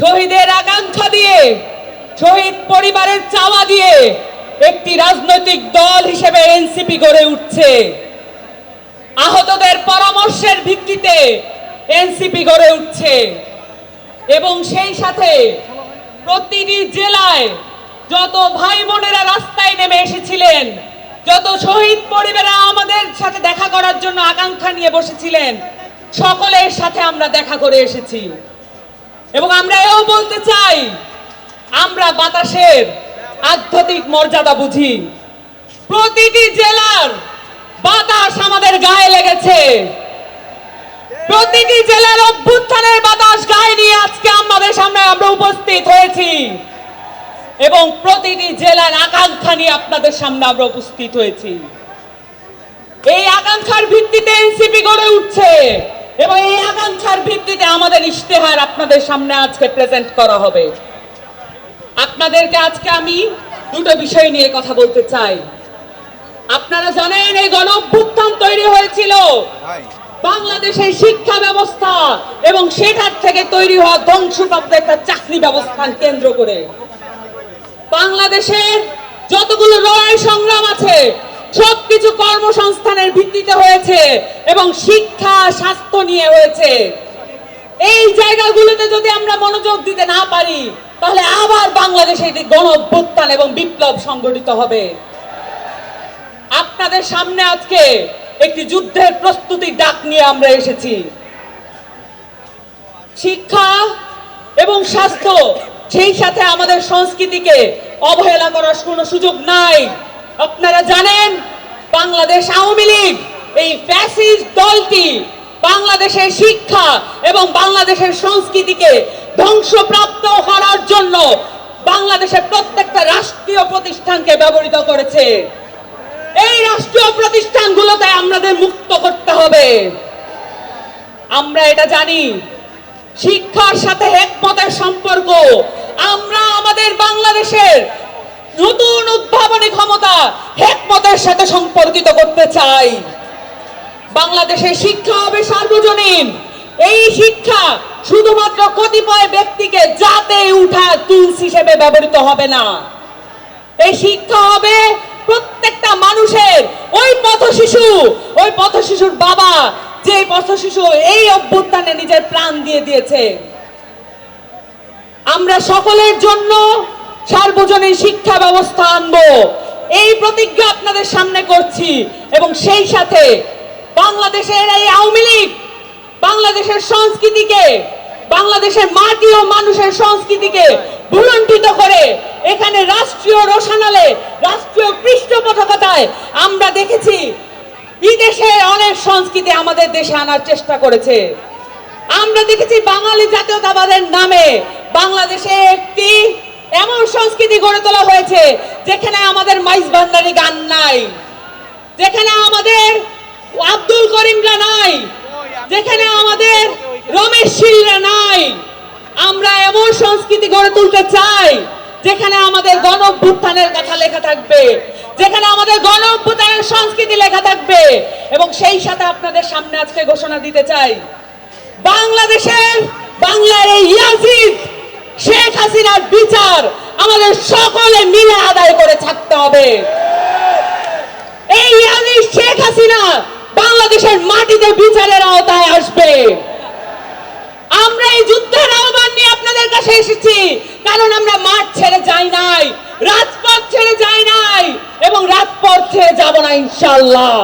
শহীদের আকাঙ্ক্ষা দিয়ে, শহীদ পরিবারের চাওয়া দিয়ে একটি রাজনৈতিক দল হিসেবে এনসিপি গড়ে উঠছে। আহতদের পরামর্শের ভিত্তিতে এনসিপি গড়ে উঠছে। এবং সেই সাথে প্রতিটি জেলায় যত ভাই বোনেরা রাস্তায় নেমে এসেছিলেন, যত শহীদ পরিবারা আমাদের সাথে দেখা করার জন্য আকাঙ্ক্ষা নিয়ে বসেছিলেন, সকলের সাথে আমরা দেখা করে এসেছি। এবং আমরা এও বলতে চাই, আমরা বাতাসের আধ্যাত্মিক মর্যাদা বুঝি। প্রতিটি জেলার বাতাস আমাদের গায়ে লেগেছে। প্রতিটি জেলার অভ্যুত্থানের বাতাস গায়ে নিয়ে আজকে আমাদের সামনে আমরা উপস্থিত হয়েছি। এবং প্রতিটি জেলার আকাঙ্ক্ষা নিয়ে আপনাদের সামনে আমরা উপস্থিত হয়েছি। এই আকাঙ্ক্ষার ভিত্তিতে এনসিপি গড়ে উঠছে। এবং এই আকাঙ্ক্ষার ভিত্তিতে আমাদের ইশতেহার আপনাদের সামনে আজকে প্রেজেন্ট করা হবে। আপনাদেরকে আজকে আমি দুটো বিষয় নিয়ে কথা বলতে চাই। আপনারা জানেন এই গণ তৈরি হয়েছিল। বাংলাদেশের শিক্ষা ব্যবস্থা এবং সেটার থেকে তৈরি হওয়া ধ্বংসপ্রাপ্ত একটা চাকরি ব্যবস্থান কেন্দ্র করে। বাংলাদেশের যতগুলো লড়াই সংগ্রাম আছে সবকিছু কর্মসংস্থানের ভিত্তিতে হয়েছে এবং শিক্ষা, স্বাস্থ্য নিয়ে হয়েছে। এই জায়গাগুলোতে যদি আমরা মনোযোগ দিতে না পারি, তাহলে আবার বাংলাদেশে এটি গণ এবং বিপ্লব সংগঠিত হবে। আপনাদের সামনে আজকে একটি যুদ্ধের প্রস্তুতি ডাক নিয়ে আমরা এসেছি। শিক্ষা এবং স্বাস্থ্য, সেই সাথে আমাদের সংস্কৃতিকে অবহেলা করার কোনো সুযোগ নাই। আপনারা জানেন, বাংলাদেশ আওয়ামী লীগ, এই ফ্যাসিস্ট দলটি বাংলাদেশের শিক্ষা এবং বাংলাদেশের সংস্কৃতিকে ধ্বংসপ্রাপ্ত করার জন্য বাংলাদেশের প্রত্যেকটা রাষ্ট্রীয় প্রতিষ্ঠানকে ব্যবহৃত করেছে। এই রাষ্ট্রীয় প্রতিষ্ঠানগুলোকে আমাদের মুক্ত করতে হবে। আমরা এটা জানি। শিক্ষার সাথে একমতের সম্পর্ক। আমরা আমাদের বাংলাদেশের নতুন উদ্ভাবনী ক্ষমতা হেকমতের সাথে সম্পর্কিত করতে চাই। বাংলাদেশের শিক্ষা হবে সার্বজনীন। এই শিক্ষা শুধুমাত্র কতিপয় ব্যক্তিকে যাতে উঠা টুলস হিসেবে ব্যবহৃত হবে না। এই শিক্ষা হবে প্রত্যেকটা মানুষের ওই পথ শিশু, ওই পথ শিশুর বাবা, যে পথ শিশু এই অভ্যুত্থানে নিজের প্রাণ দিয়ে দিয়েছে। আমরা সকলের জন্য সার্বজনীন শিক্ষা ব্যবস্থা আনব। এই প্রতিজ্ঞা আপনাদের সামনে করছি এবং সেই সাথে বাংলাদেশের এই আওয়ামী লীগ, বাংলাদেশের সংস্কৃতিকে, বাংলাদেশের মাটি ও মানুষের সংস্কৃতিকে ভুলণ্ঠিত করে এখানে রাষ্ট্রীয় রোশানালে, রাষ্ট্রীয় পৃষ্ঠপোষকতায় আমরা দেখেছি বিদেশের অনেক সংস্কৃতি আমাদের দেশে আনার চেষ্টা করেছে। আমরা দেখেছি বাঙালি জাতীয়তাবাদের নামে বাংলাদেশে একটি এমন সংস্কৃতি গড়ে তোলা হয়েছে যেখানে আমাদের মাইজ ভান্ডারি গান নাই, যেখানে আমাদের আব্দুল করিমরা নাই, যেখানে আমাদের রমেশ শীলরা নাই। আমরা এমন সংস্কৃতি গড়ে তুলতে চাই যেখানে আমাদের গণ কথা লেখা থাকবে, যেখানে আমাদের গণ সংস্কৃতি লেখা থাকবে। এবং সেই সাথে আপনাদের সামনে আজকে ঘোষণা দিতে চাই, বাংলাদেশের বাংলার এই ইয়াজিদ হাসিনার বিচার আমাদের সকলে মিলে আদায় করে থাকতে হবে। এই ইয়াজিদ শেখ হাসিনা বাংলাদেশের মাটিতে বিচারের আওতায় আসবে। আমরা এই যুদ্ধের আহ্বান নিয়ে আপনাদের কাছে এসেছি, কারণ আমরা মাঠ ছেড়ে যাই নাই, রাজপথ ছেড়ে যাই নাই, এবং রাজপথ ছেড়ে যাব না ইনশাল্লাহ